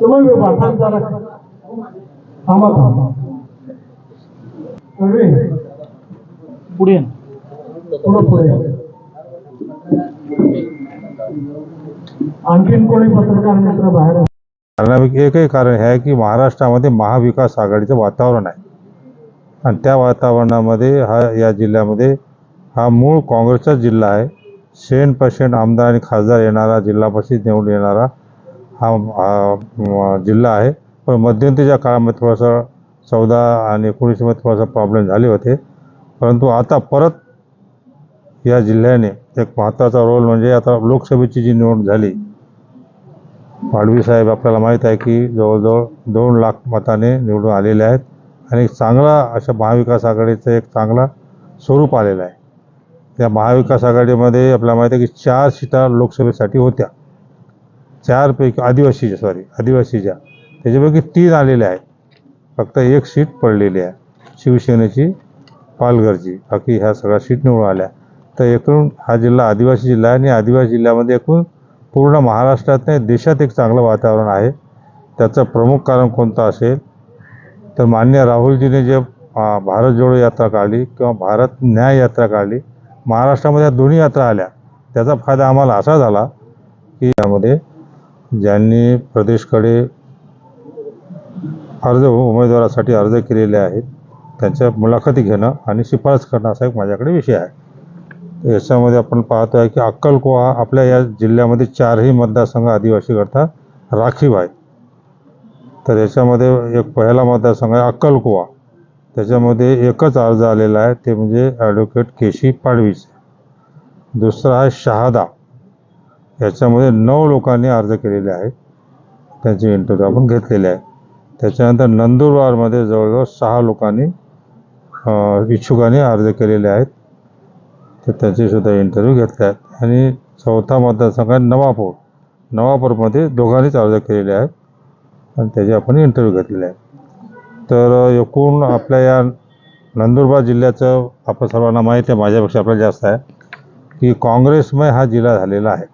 तुम्ही थांबा थांबा. पुढे. पुढं आणखीन कोणी पत्रकार मित्र बाहेर? कारणापैकी एकही कारण हे आहे की महाराष्ट्रामध्ये महाविकास आघाडीचं वातावरण आहे. आणि त्या वातावरणामध्ये हा या जिल्ह्यामध्ये हा मूळ काँग्रेसचा जिल्हा आहे. शेण पशेण आमदार आणि खासदार येणारा जिल्हा परिषद निवडून येणारा हा हा, जिल्हा आहे. पण मध्यंतरीच्या काळामध्ये थोडासा चौदा आणि एकोणीसमध्ये थोडासा प्रॉब्लेम झाले होते. परंतु आता परत या जिल्ह्याने एक महत्त्वाचा रोल म्हणजे आता लोकसभेची जी निवडणूक झाली पाडवी साहेब आपल्याला माहीत आहे की जवळजवळ दोन लाख मताने निवडून आलेले आहेत आणि चांगला अशा महाविकास आघाडीचं एक चांगला स्वरूप आलेलं आहे. त्या महाविकास आघाडीमध्ये आपल्याला माहीत आहे की चार सीटा लोकसभेसाठी होत्या. चारपैकी आदिवासीच्या सॉरी आदिवासीच्या. त्याच्यापैकी तीन आलेल्या आहेत. फक्त एक सीट पडलेली आहे. शिवसेनेची पालघरची. बाकी ह्या सगळ्या सीट निवडून आल्या. तर एकूण हा जिल्हा आदिवासी जिल्हा आहे आणि आदिवासी जिल्ह्यामध्ये एकूण पूर्ण महाराष्ट्रात नाही देशात एक चांगलं वातावरण आहे. त्याचं प्रमुख कारण कोणतं असेल? तर मान्य राहुलजीने जे भारत जोडो यात्रा काढली किंवा भारत न्याय यात्रा काढली महाराष्ट्रामध्ये या दोन्ही यात्रा आल्या. त्याचा फायदा आम्हाला असा झाला की यामध्ये ज्यांनी प्रदेशकडे अर्ज उमेदवारासाठी अर्ज केलेले आहेत त्यांच्या मुलाखती घेणं आणि शिफारस करणं असा एक माझ्याकडे विषय आहे. याच्यामध्ये आपण पाहतो आहे की अक्कलकोवा आपल्या या जिल्ह्यामध्ये चारही मतदारसंघ आदिवासीकरता राखीव आहे तर याच्यामध्ये एक पहिला मतदारसंघ आहे अक्कलकोवा. त्याच्यामध्ये एकच अर्ज आलेला आहे ते म्हणजे ॲडव्होकेट केशी पाडवीचा. दुसरा आहे शहादा. याच्यामध्ये नऊ लोकांनी अर्ज केलेले आहेत. त्यांचे इंटरव्ह्यू आपण घेतलेले आहे. त्याच्यानंतर नंदुरबारमध्ये जवळजवळ सहा लोकांनी इच्छुकांनी अर्ज केलेले आहेत. तर त्यांचेसुद्धा इंटरव्ह्यू घेतले आहेत. आणि चौथा मतदारसंघ आहे नवापूर. नवापूरमध्ये दोघांनीच अर्ज केलेले आहेत. आणि त्याचे आपण इंटरव्ह्यू घेतलेले आहेत तर एकूण आपल्या या नंदुरबार जिल्ह्याचं आपण सर्वांना माहीत आहे माझ्यापेक्षा आपल्याला जास्त आहे की काँग्रेसमय हा जिल्हा झालेला आहे.